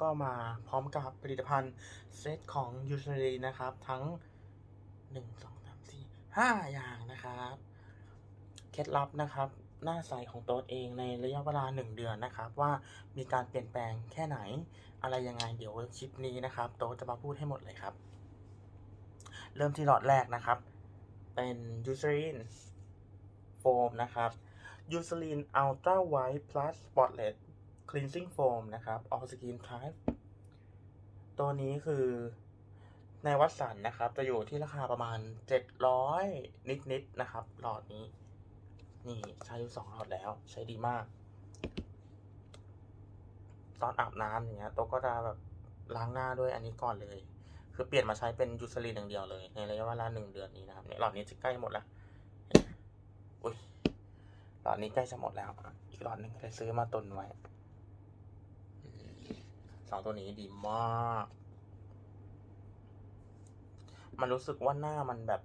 ก็มาพร้อมกับผลิตภัณฑ์เซตของยูซ r ีนะครับ ทั้ง 1 2 3 4 5 อย่างนะครับ เคล็ดลับนะครับหน้าใสของโต๊ดเองในระยะเวลา 1 เดือนนะครับ ว่ามีการเปลี่ยนแปลงแค่ไหน อะไรยังไงเดี๋ยวคลิปนี้นะครับโตจะมาพูดให้หมดเลยครับ เริ่มที่หลอดแรกนะครับ เป็นยูซ r ีนโฟมนะครับยูซ r ลีนอัลตร้าไวท์พลัสสปอตเลต คลีนซิ่งโฟมนะครับออสกินไทป์ตัวนี้คือในวัดสันนะครับ จะอยู่ที่ราคาประมาณ 700 นิดๆนะครับ หลอดนี้ นี่ใช้อยู่สองหลอดแล้ว ใช้ดีมาก ตอนอาบน้ำอย่างเงี้ยโต๊ะก็จะแบบล้างหน้าด้วยอันนี้ก่อนเลย คือเปลี่ยนมาใช้เป็นยูซ r ลีนอย่างเดียวเลย ในระยะเวลาหนึ่งเดือนนี้นะครับเนี่ยหลอดนี้จะใกล้หมดแล้วอุ้ยหลอดนี้ใกล้จะหมดแล้ว อีกหลอดหนึ่งได้ซื้อมาตุนไว้ สองตัวนี้ดีมาก มันรู้สึกว่าหน้ามันแบบ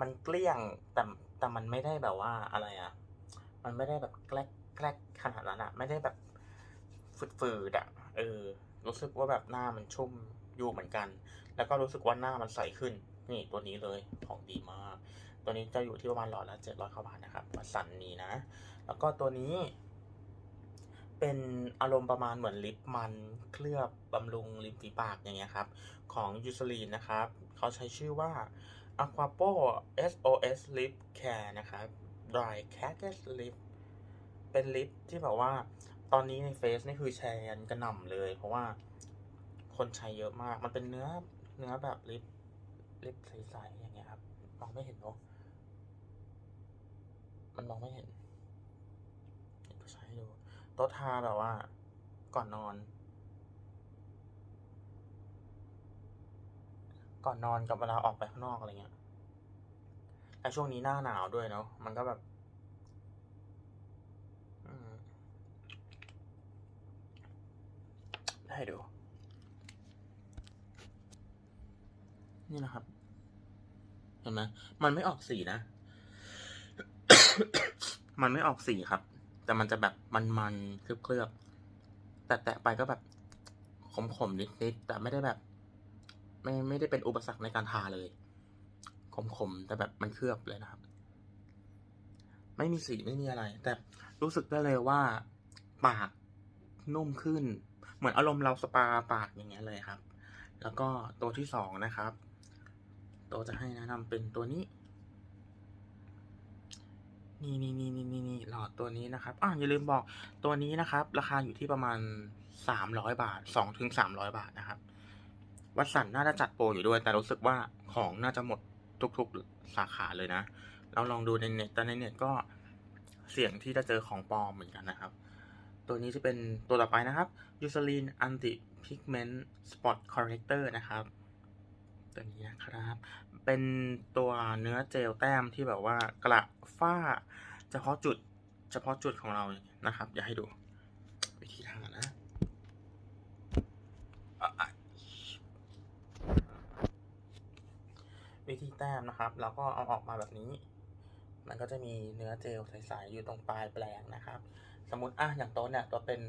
มันเกลี้ยง แต่แต่มันไม่ได้แบบว่าอะไรอะ มันไม่ได้แบบแกลกแกลกขนาดนั้นอะ ไม่ได้แบบฝืดๆอะ เออ รู้สึกว่าแบบหน้ามันชุ่มอยู่เหมือนกัน แล้วก็รู้สึกว่าหน้ามันใสขึ้น นี่ตัวนี้เลยของดีมาก ตัวนี้จะอยู่ที่ประมาณหลอดละเจ็ดร้อยเข้าบาทนะครับวัสันนี้นะ แล้วก็ตัวนี้ เป็นอารมณ์ประมาณเหมือนลิปมันเคลือบบำรุงริมฝีปากอย่างเงี้ยครับ ของยูซลีนนะครับ เขาใช้ชื่อว่า Aquapo SOS Lip Care นะครับ Dry Cactus Lip เป็นลิปที่แบบว่าตอนนี้ในเฟซนี่คือแชร์กันกระหน่ำเลย เพราะว่าคนใช้เยอะมาก มันเป็นเนื้อเนื้อแบบลิปลิปใสๆอย่างเงี้ยครับ มองไม่เห็นเนาะมันมองไม่เห็นเดี๋ยวจะใช้ให้ดู โต๊ะทาแบบว่า ก่อนนอน ก่อนนอนกับเวลาออกไปข้างนอกอะไรเงี้ยแต่ช่วงนี้หน้าหนาวด้วยเนาะมันก็แบบอืมให้ดู นี่นะครับ เห็นไหมมันไม่ออกสีนะ มันไม่ออกสีครับ แต่มันจะแบบมันๆเคลือบๆแต่แตะไปก็แบบขมๆนิดๆแต่ไม่ได้แบบ ไม่ไม่ได้เป็นอุปสรรคในการทาเลยขมๆแต่แบบมันเคลือบเลยนะครับ ไม่มีสีไม่มีอะไร แต่รู้สึกได้เลยว่าปากนุ่มขึ้น เหมือนอารมณ์เราสปาปากอย่างเงี้ยเลยครับ แล้วก็ตัวที่สองนะครับ ตัวจะให้แนะนำเป็นตัวนี้ นี่นี่นี่นี่นี่นี่หลอดตัวนี้นะครับอะอย่าลืมบอกตัวนี้นะครับ ราคาอยู่ที่ประมาณสามร้อยบาทสองถึงสามร้อยบาทนะครับวัดสันน่าจะจัดโปรอยู่ด้วย แต่รู้สึกว่าของน่าจะหมดทุกๆสาขาเลยนะ เราลองดูในเน็ตแต่ในเน็ตก็เสี่ยงที่จะเจอของปลอมเหมือนกันนะครับ ตัวนี้จะเป็นตัวต่อไปนะครับ u s e r i n Anti Pigment Spot Corrector นะครับ ตัวนี้นะครับ เป็นตัวเนื้อเจลแต้มที่แบบว่ากระฝ้าเฉพาะจุดเฉพาะจุดของเรานะครับ อย่าให้ดู วิธีทานะอะอะวิธีแต้มนะครับ เราก็เอาออกมาแบบนี้ มันก็จะมีเนื้อเจลใสๆอยู่ตรงปลายแปลงนะครับ สมมติอะอย่างโต๊ะเนี่ยตัวเป็น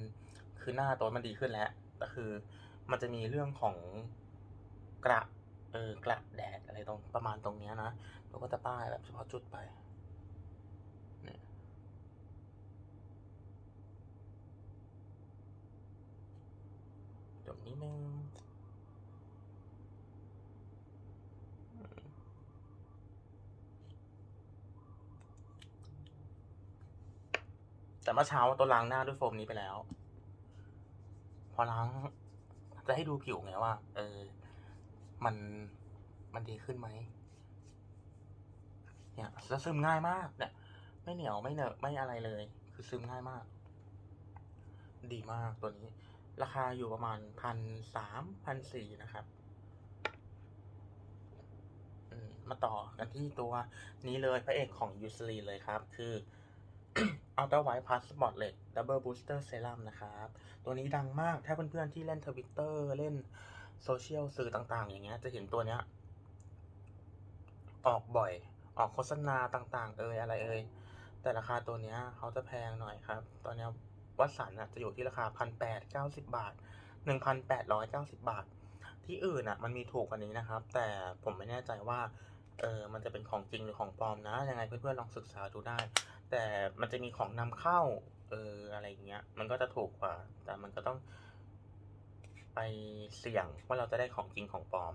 คือหน้าโต๊ะมันดีขึ้นแล้วแต่คือ มันจะมีเรื่องของกระ เออกระแดดอะไรตรงประมาณตรงเนี้ยนะเราก็จะป้ายแบบเฉพาะจุดไปเนี่ยตรงนี้นึงแต่เมื่อเช้าตัวล้างหน้าด้วยโฟมนี้ไปแล้ว พอล้าง จะให้ดูผิวไงว่า เออ มันมันดีขึ้นไหมเนี่ยแล้วซึมง่ายมากเนี่ยไม่เหนียวไม่เหนอะไม่อะไรเลย คือซึมง่ายมาก ดีมากตัวนี้ ราคาอยู่ประมาณพันสามพันสี่นะครับมาต่อกันที่ตัวนี้เลยพระเอกของยูซลีเลยครับ คือ Ultra White Plus Spotlight Double Booster Serum นะครับ ตัวนี้ดังมากถ้าเพื่อนๆที่เล่นทวิตเตอร์เล่น โซเชียลสื่อต่าง ๆ อย่างเงี้ย จะเห็นตัวเนี้ย ออกบ่อย ออกโฆษณาต่างๆ เอ่ยอะไรเอ่ยแต่ราคาตัวเนี้ยเขาจะแพงหน่อยครับ ตอนเนี้ยวัดสันอะจะอยู่ที่ราคาพันแปดเก้าสิบาทหนึ่งพันแปดร้อยเก้าสิบาท ที่อื่นอะ มันมีถูกกว่านี้นะครับ แต่ผมไม่แน่ใจว่าเออมันจะเป็นของจริงหรือของปลอมนะ ยังไงเพื่อนๆลองศึกษาดูได้ แต่มันจะมีของนำเข้า เอออะไรอย่างเงี้ย มันก็จะถูกกว่า แต่มันก็ต้อง ไปเสี่ยงว่าเราจะได้ของจริงของปลอม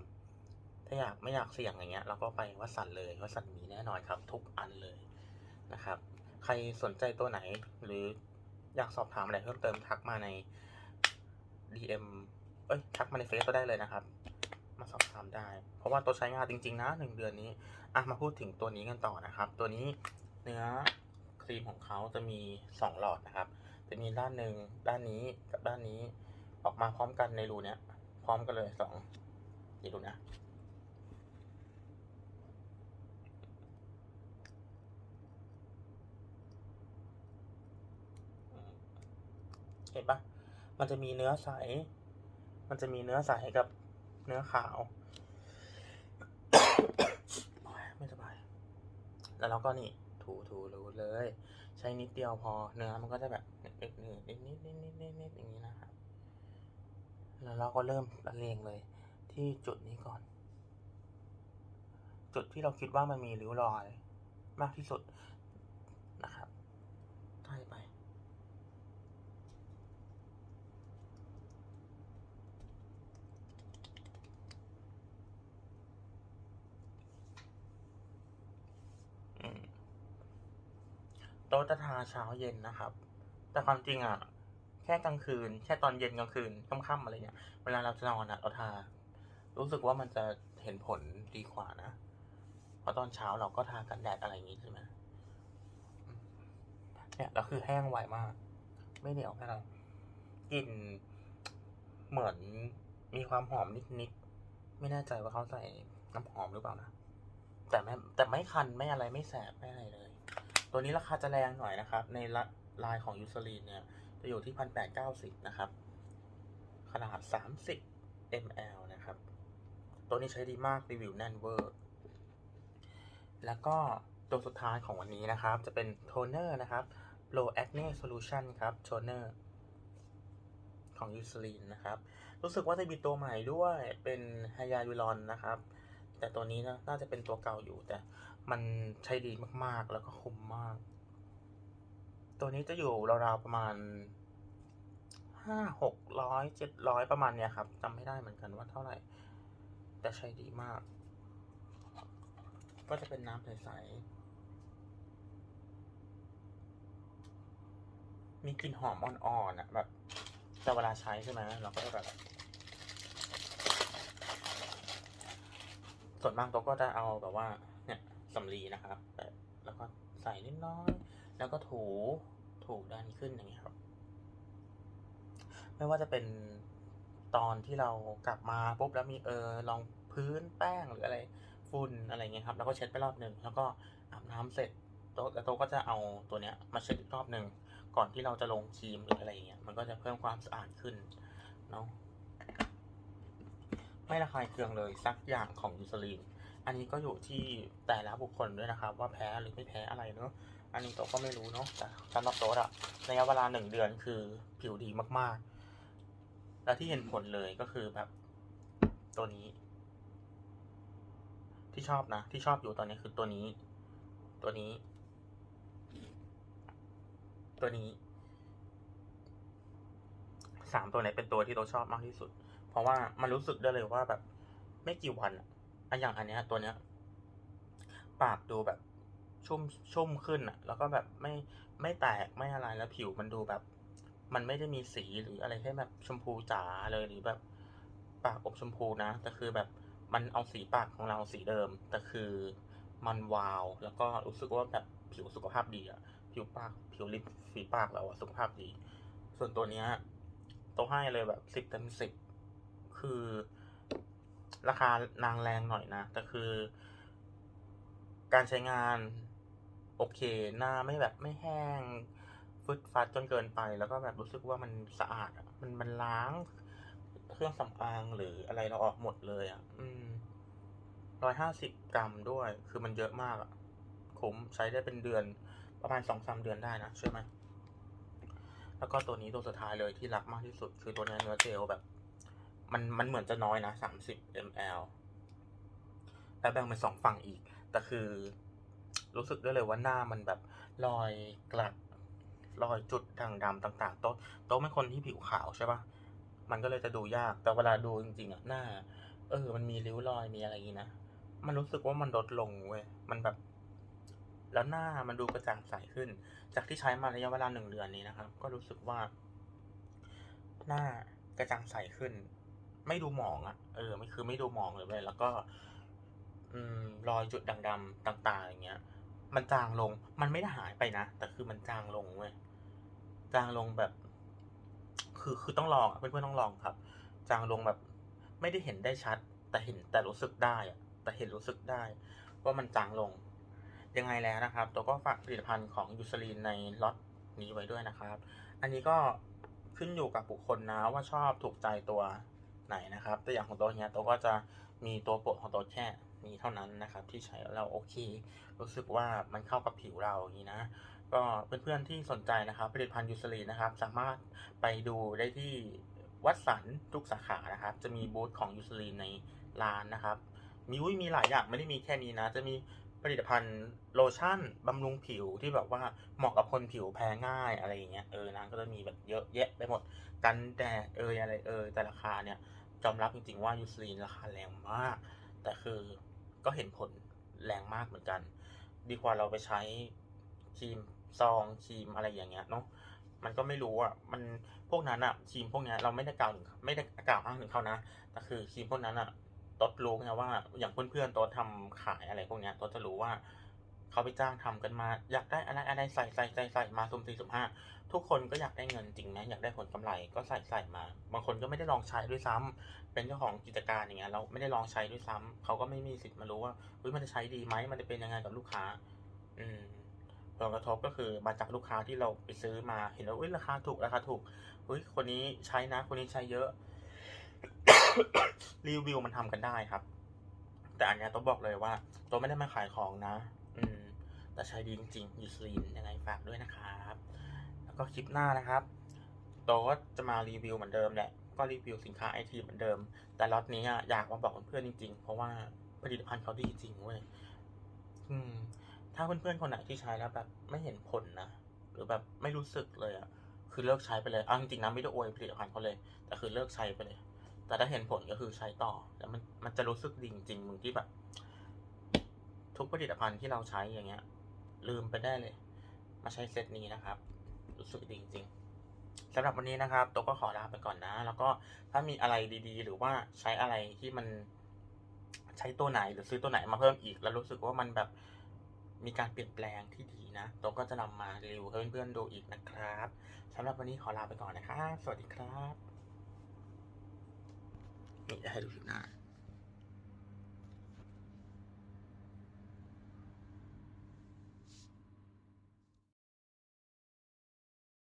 ถ้าอยากไม่อยากเสี่ยงอย่างเงี้ย เราก็ไปวัดสันเลยวัดสันมีแน่นอนครับ ทุกอันเลยนะครับ ใครสนใจตัวไหนหรืออยากสอบถามอะไรเพิ่มเติมทักมาใน DM เอ้ยทักมาในเฟซก็ได้เลยนะครับ มาสอบถามได้ เพราะว่าตัวใช้งานจริง ๆ นะหนึ่งเดือนนี้อะมาพูดถึงตัวนี้กันต่อนะครับ ตัวนี้เนื้อครีมของเขาจะมีสองหลอดนะครับ จะมีด้านหนึ่งด้านนี้กับด้านนี้ ออกมาพร้อมกันในรูเนี้ย พร้อมกันเลยสองนี่ดูนะเห็นปะมันจะมีเนื้อใส มันจะมีเนื้อใสกับเนื้อขาว ไม่สบาย แล้วเราก็นี่ ถูถูรูเลย ใช้นิดเดียวพอ เนื้อมันก็จะแบบเนิดนิดนิดนิดนิดนิดอย่างนี้นะครับ แล้วเราก็เริ่มละเลงเลย ที่จุดนี้ก่อน จุดที่เราคิดว่ามันมีริ้วรอย มากที่สุดนะครับใช่ไปโต๊ะจะทาเช้าเย็นนะครับ แต่ความจริงอะ แค่กลางคืน แค่ตอนเย็นกลางคืนค่ำๆอะไรเงี้ย เวลาเราจะนอนอะเราทา รู้สึกว่ามันจะเห็นผลดีกว่านะ เพราะตอนเช้าเราก็ทากันแดดอะไรอย่างงี้ใช่ไหมเนี่ยแล้วคือแห้งไวมาก ไม่เหนียวไม่อะไรกลิ่นเหมือนมีความหอมนิดๆ ไม่แน่ใจว่าเขาใส่น้ำหอมหรือเปล่านะ แต่ไม่แต่ไม่คันไม่อะไรไม่แสบไม่อะไรเลย ตัวนี้ราคาจะแรงหน่อยนะครับ ในลายของยูซลีนเนี่ย จะอยู่ที่พันแปดเก้าสิบนะครับ ขนาดสามสิบ ml นะครับ ตัวนี้ใช้ดีมาก รีวิวแน่นเวอร์ แล้วก็ตัวสุดท้ายของวันนี้นะครับ จะเป็นโทนเนอร์นะครับ Pro Acne Solution ครับโทนเนอร์ของยูซลีนนะครับ รู้สึกว่าจะมีตัวใหม่ด้วยเป็นไฮยาลูรอนนะครับ แต่ตัวนี้นะน่าจะเป็นตัวเก่าอยู่แต่มันใช้ดีมากๆ แล้วก็คุ้มมาก ตัวนี้จะอยู่ราวๆประมาณห้าหกร้อยเจ็ดร้อยประมาณเนี้ยครับจำไม่ได้เหมือนกันว่าเท่าไหร่ แต่ใช้ดีมาก ก็จะเป็นน้ำใสๆมีกลิ่นหอมอ่อนๆอะแบบแต่เวลาใช้ใช่ไหมเราก็จะแบบส่วนมากตัวก็จะเอาแบบว่า เนี่ยสำลีนะครับแบบแล้วก็ใส่นิดน้อย แล้วก็ถูถูด้านขึ้นอย่างเงี้ยครับ ไม่ว่าจะเป็นตอนที่เรากลับมาปุ๊บแล้วมีเออลองพื้นแป้งหรืออะไรฝุ่นอะไรเงี้ยครับ แล้วก็เช็ดไปรอบหนึ่งแล้วก็อาบน้ำเสร็จโต๊ะแล้วโต๊ะก็จะเอาตัวเนี้ยมาเช็ดอีกรอบหนึ่งก่อนที่เราจะลงครีมหรืออะไรเงี้ยมันก็จะเพิ่มความสะอาดขึ้นเนาะไม่ระคายเคืองเลยสักอย่างของยูซลีนอันนี้ก็อยู่ที่แต่ละบุคคลด้วยนะครับ ว่าแพ้หรือไม่แพ้อะไรเนาะ อันนี้โต๊ะก็ไม่รู้เนาะแต่สำหรับโต๊ะอะระยะเวลาหนึ่งเดือนคือผิวดีมากๆ และที่เห็นผลเลยก็คือแบบตัวนี้ ที่ชอบนะ ที่ชอบอยู่ตอนนี้คือตัวนี้ ตัวนี้ ตัวนี้สามตัวไหนเป็นตัวที่เราชอบมากที่สุด เพราะว่ามันรู้สึกได้เลยว่าแบบไม่กี่วันอะอย่างอันเนี้ยตัวเนี้ย ปากดูแบบ ชุ่มชุ่มขึ้นอะแล้วก็แบบไม่ไม่แตกไม่อะไรแล้วผิวมันดูแบบ มันไม่ได้มีสีหรืออะไรแค่แบบชมพูจ๋าเลยหรือแบบปากอบชมพูนะ แต่คือแบบมันเอาสีปากของเราสีเดิม แต่คือมันวาว แล้วก็รู้สึกว่าแบบผิวสุขภาพดีอะผิวปากผิวลิปฝีปากเราอะสุขภาพดี ส่วนตัวเนี้ยตัวให้เลยแบบสิบเต็มสิบคือ ราคานางแรงหน่อยนะ แต่คือ การใช้งาน โอเค หน้าไม่แบบไม่แห้งฟึดฟัดจนเกินไป แล้วก็แบบรู้สึกว่ามันสะอาดอะมันมันล้างเครื่องสำอางหรืออะไรเราออกหมดเลยอะ อืมร้อยห้าสิบกรัมด้วย คือมันเยอะมากอะคุ้มใช้ได้เป็นเดือนประมาณสองสามเดือนได้นะใช่ไหม แล้วก็ตัวนี้ตัวสุดท้ายเลยที่รักมากที่สุด คือตัวนี้เนื้อเจลแบบ มันมันเหมือนจะน้อยนะสามสิบ ml แล้วแบ่งเป็นสองฝั่งอีก แต่คือ รู้สึกได้เลยว่าหน้ามันแบบรอยกลัดรอยจุดด่างดำต่างๆ โต๊ะโต๊ะเป็นคนที่ผิวขาวใช่ปะมันก็เลยจะดูยาก แต่เวลาดูจริงๆอะหน้า เออ มันมีริ้วรอยมีอะไรอย่างงี้นะ มันรู้สึกว่ามันลดลงเว้ย มันแบบ แล้วหน้ามันดูกระจ่างใสขึ้น จากที่ใช้มาระยะเวลาหนึ่งเดือนนี้นะครับ ก็รู้สึกว่า หน้ากระจ่างใสขึ้น ไม่ดูหมองอะ่ะ เออ ไม่คือไม่ดูหมองเลยเว้ยแล้วก็ อืม รอยจุดด่างดำต่าง ๆ อย่างเงี้ย มันจางลง มันไม่ได้หายไปนะ แต่คือมันจางลงเว้ย จางลงแบบ คือคือต้องลองอะเพื่อนๆต้องลองครับ จางลงแบบ ไม่ได้เห็นได้ชัด แต่เห็นแต่รู้สึกได้อะแต่เห็นรู้สึกได้ ว่ามันจางลง ยังไงแล้วนะครับ ตัวก็ฝากผลิตภัณฑ์ของยูซลีนในล็อตนี้ไว้ด้วยนะครับ อันนี้ก็ขึ้นอยู่กับบุคคลนะว่าชอบถูกใจตัวไหนนะครับ ตัวอย่างของตัวเนี้ยตัวก็จะมีตัวโปรดของตัวแค่ นี้เท่านั้นนะครับ ที่ใช้แล้วเราโอเค รู้สึกว่ามันเข้ากับผิวเราอย่างนี้นะ ก็เพื่อนๆที่สนใจนะครับผลิตภัณฑ์ยูซลีนนะครับ สามารถไปดูได้ที่วัดสันทุกสาขานะครับ จะมีบูธของยูซลีนในร้านนะครับมีอุ้ยมีหลายอย่างไม่ได้มีแค่นี้นะ จะมีผลิตภัณฑ์โลชั่นบำรุงผิวที่แบบว่าเหมาะกับคนผิวแพ้ง่ายอะไรอย่างเงี้ยเออนางก็จะมีแบบเยอะแยะไปหมดกันแดดเอยอะไรเอยแต่ราคาเนี่ยยอมรับจริงๆว่ายูซลีนราคาแรงมาก แต่คือ ก็เห็นผลแรงมากเหมือนกัน ดีกว่าเราไปใช้ครีมซองครีมอะไรอย่างเงี้ยเนาะมันก็ไม่รู้อะมันพวกนั้นอะครีมพวกเนี้ยเราไม่ได้กล่าวถึงไม่ได้กล่าวอ้างถึงเขานะแต่คือครีมพวกนั้นอะตดรู้ไงว่าอย่างเพื่อนๆตดทำขายอะไรพวกเนี้ยตดจะรู้ว่า เขาไปจ้างทำกันมา อยากได้อะไรอะไรใส่ใส่ใส่ใส่มาสุ่มสี่สุ่มห้าทุกคนก็อยากได้เงินจริงนะอยากได้ผลกำไรก็ใส่ใส่มา บางคนก็ไม่ได้ลองใช้ด้วยซ้ำเป็นเจ้าของกิจการอย่างเงี้ยเราไม่ได้ลองใช้ด้วยซ้ำเขาก็ไม่มีสิทธิ์มารู้ว่าเฮ้ยมันจะใช้ดีไหมมันจะเป็นยังไงกับลูกค้า อืมผลกระทบก็คือมาจากลูกค้าที่เราไปซื้อมาเห็นว่าอุ้ยราคาถูกราคาถูกเฮ้ยคนนี้ใช้นะ คนนี้ใช้เยอะ รีวิวมันทำกันได้ครับ แต่อันนี้ต้องบอกเลยว่า ตัวไม่ได้มาขายของนะ แต่ใช้ดีจริงๆยูสลีนยังไงฝากด้วยนะครับ แล้วก็คลิปหน้านะครับโตัวก็จะมารีวิวเหมือนเดิมแหละ ก็รีวิวสินค้าไอทีเหมือนเดิม แต่ล็อตนี้อยากมาบอกเพื่อนๆจริงๆ เพราะว่าผลิตภัณฑ์เขาดีจริงเว้ยถ้าเพื่อนๆคนไหนที่ใช้แล้วแบบไม่เห็นผลนะ หรือแบบไม่รู้สึกเลยอะคือเลิกใช้ไปเลยเอาจริงๆนะไม่ได้อวยผลิตภัณฑ์เขาเลย แต่คือเลิกใช้ไปเลย แต่ถ้าเห็นผลก็คือใช้ต่อ แล้วมันมันจะรู้สึกดีจริงๆมึงที่แบบ ทุกผลิตภัณฑ์ที่เราใช้อย่างเงี้ย ลืมไปได้เลย มาใช้เซตนี้นะครับ รู้สึกดีจริงๆสำหรับวันนี้นะครับตัวก็ขอลาไปก่อนนะ แล้วก็ถ้ามีอะไรดีๆ หรือว่าใช้อะไรที่มันใช้ตัวไหนหรือซื้อตัวไหนมาเพิ่มอีก แล้วรู้สึกว่ามันแบบมีการเปลี่ยนแปลงที่ดีนะตัวก็จะนำมารีวิวให้เพื่อนๆดูอีกนะครับสำหรับวันนี้ขอลาไปก่อนนะครับสวัสดีครับนี่ให้ดูคลิปหน้า